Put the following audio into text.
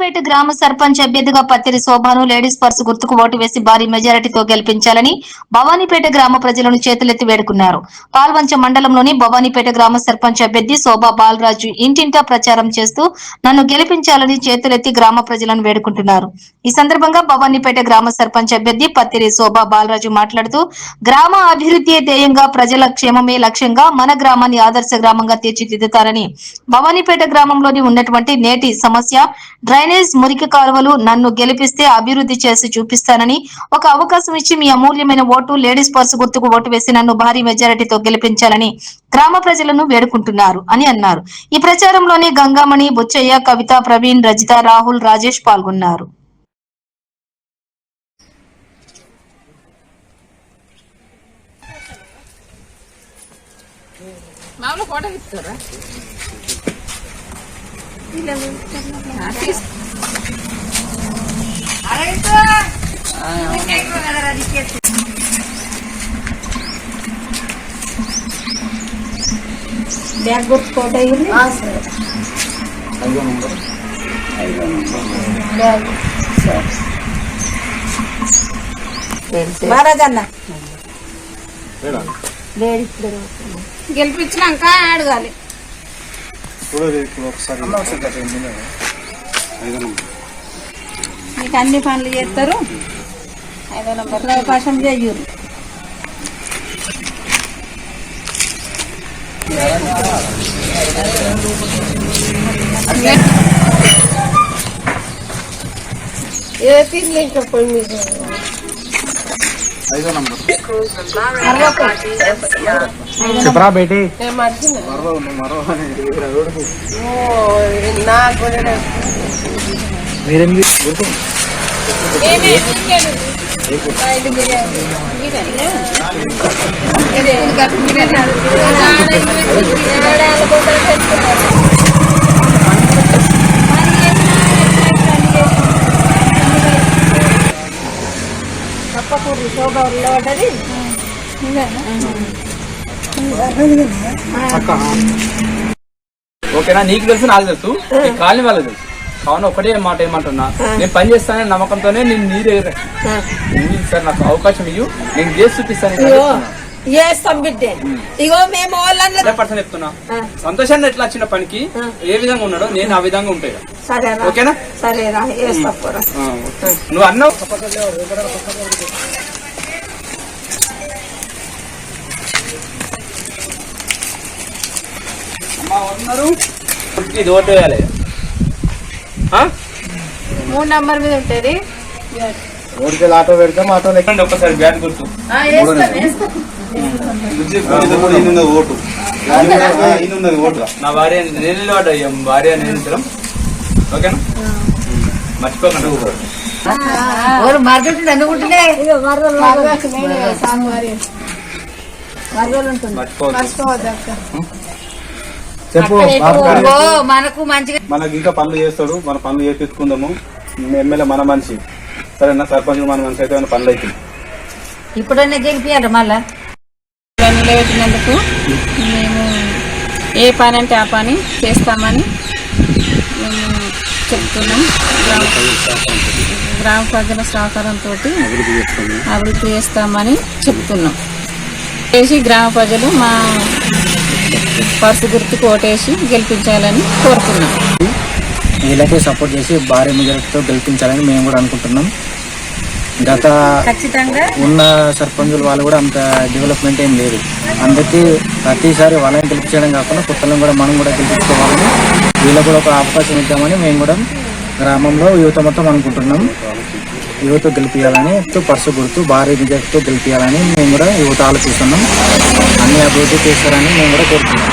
భవానీపేట గ్రామ సర్పంచ్ అభ్యర్థిగా పత్తిరి శోభాను లేడీస్ పర్స్ గుర్తుకు ఓటు వేసి భారీ మెజారిటీతో గెలిపించాలని భవానీపేట గ్రామ ప్రజలను చేతులెత్తి వేడుకున్నారు. పాల్వంచ మండలంలోని భవానీపేట గ్రామ సర్పంచ్ అభ్యర్థి శోభా బాలరాజు ఇంటింటా ప్రచారం చేస్తూ నన్ను గెలిపించాలని చేతులెత్తి గ్రామ ప్రజలను వేడుకుంటున్నారు. ఈ సందర్భంగా భవానీపేట గ్రామ సర్పంచ్ అభ్యర్థి పత్తిరి శోభా బాలరాజు మాట్లాడుతూ గ్రామ అభివృద్ధి ధ్యేయంగా ప్రజల క్షేమమే లక్ష్యంగా మన గ్రామాన్ని ఆదర్శ గ్రామంగా తీర్చిదిద్దుతారని భవానీపేట గ్రామంలోని ఉన్నటువంటి నేటి సమస్య డ్రైనేజ్ మురికి కాలువలు నన్ను గెలిపిస్తే అభివృద్ధి చేసి చూపిస్తానని ఒక అవకాశం ఇచ్చి మీ అమూల్యమైన ఓటు లేడీస్ పర్సు గుర్తుకు ఓటు వేసి నన్ను భారీ మెజారిటీతో గెలిపించాలని గ్రామ ప్రజలను వేడుకుంటున్నారు అని అన్నారు. ఈ ప్రచారంలోని గంగామణి బుచ్చయ్య కవిత ప్రవీణ్ రజిత రాహుల్ రాజేష్ పాల్గొన్నారు. మామూలు ఫోటో ఇస్తారా బ్యాగ్ గుర్తు ఫోటో అయ్యింది మహారాజ్ అన్న గెలిపించినాక అడగాలి చూడదు ఇప్పుడు ఒకసారి మీకు అన్ని పనులు చేస్తారు ఐదో నంబర్లో అవకాశం చెయ్యరు ఐదో నంబర్. చెప్పరా బేటీ? మరో మరో మీరేం గుర్తు తప్పకూడదు శోభ పడ్డది ఓకేనా? నీకు తెలుసు నాకు తెలుసు. ఈ కాలనీ వాళ్ళకి తెలుసు. కావున ఒకటే మాట ఏమంటున్నా నేను పని చేస్తానని నమ్మకంతోనే నేను నీ దగ్గర నువ్వు సార్ నాకు అవకాశం ఇవ్వు నేను చేసి చూపిస్తాను. చేస్తాం బిడ్డే ఇగో మేము వాళ్ళని హండ్రెడ్ పర్సెంట్ చెప్తున్నా. సంతోషాన్ని ఎట్లా వచ్చిన పనికి ఏ విధంగా ఉన్నాడో నేను ఆ విధంగా ఉంటాయి ఓకేనా? ఓకే. నువ్వు అన్నావు? అమ్మా, ఉన్నారు ఇది ఓటు వేయాలి. ఆ? మూడు నంబర్ మీద ఉంటుంది. ఓడికి ఆటో పెడతాం ఆటో లెక్క చెప్పండి ఒక్కసారి బ్యాట్ గుర్తు. ఓటు. ఈయనున్నది ఓటు నా భార్య నేను భార్య నిరంతరం. ఓకేనా? మర్చిపోకండి. అనుకుంటున్నా చెప్పు. మనకు మంచిగా మనకి ఇంకా పనులు చేస్తాడు. మన పనులు చేపించుకుందాము. ఎమ్మెల్యే మన మనిషి. సరేనా? సర్పంచ్ మన మనిషి అయితే పనులు అవుతుంది ఇప్పుడన్నా గెలిపియాలి మళ్ళా? నిలబెట్టినందుకు మేము ఏ పని అంటే ఆ పని చేస్తామని మేము చెప్తున్నాం. గ్రామ గ్రామ ప్రజల సహకారంతో అభివృద్ధి చేస్తామని చెప్తున్నాం. చేసి గ్రామ ప్రజలు మా పర్సు గుర్తుకు ఓటేసి గెలిపించాలని కోరుతున్నాం. వీళ్ళకి సపోర్ట్ చేసి భారీ మెజారిటీతో గెలిపించాలని మేము కూడా అనుకుంటున్నాం. గత ఉన్న సర్పంచులు వాళ్ళు కూడా అంత డెవలప్మెంట్ ఏం లేదు. అందరికీ ప్రతిసారి వాళ్ళని గెలిపించడం కాకుండా కొత్తలను కూడా మనం కూడా గెలిపించుకోవాలని వీళ్ళకు కూడా ఒక అవకాశం ఇద్దామని మేము కూడా గ్రామంలో యువత మొత్తం అనుకుంటున్నాం. యువత గెలిపించాలని పర్సు గుర్తు భారీ మెజారిటీతో గెలిపించాలని మేము కూడా యువత ఆలోచిస్తున్నాం. అన్ని అభివృద్ధి చేస్తారని మేము కూడా కోరుతున్నాం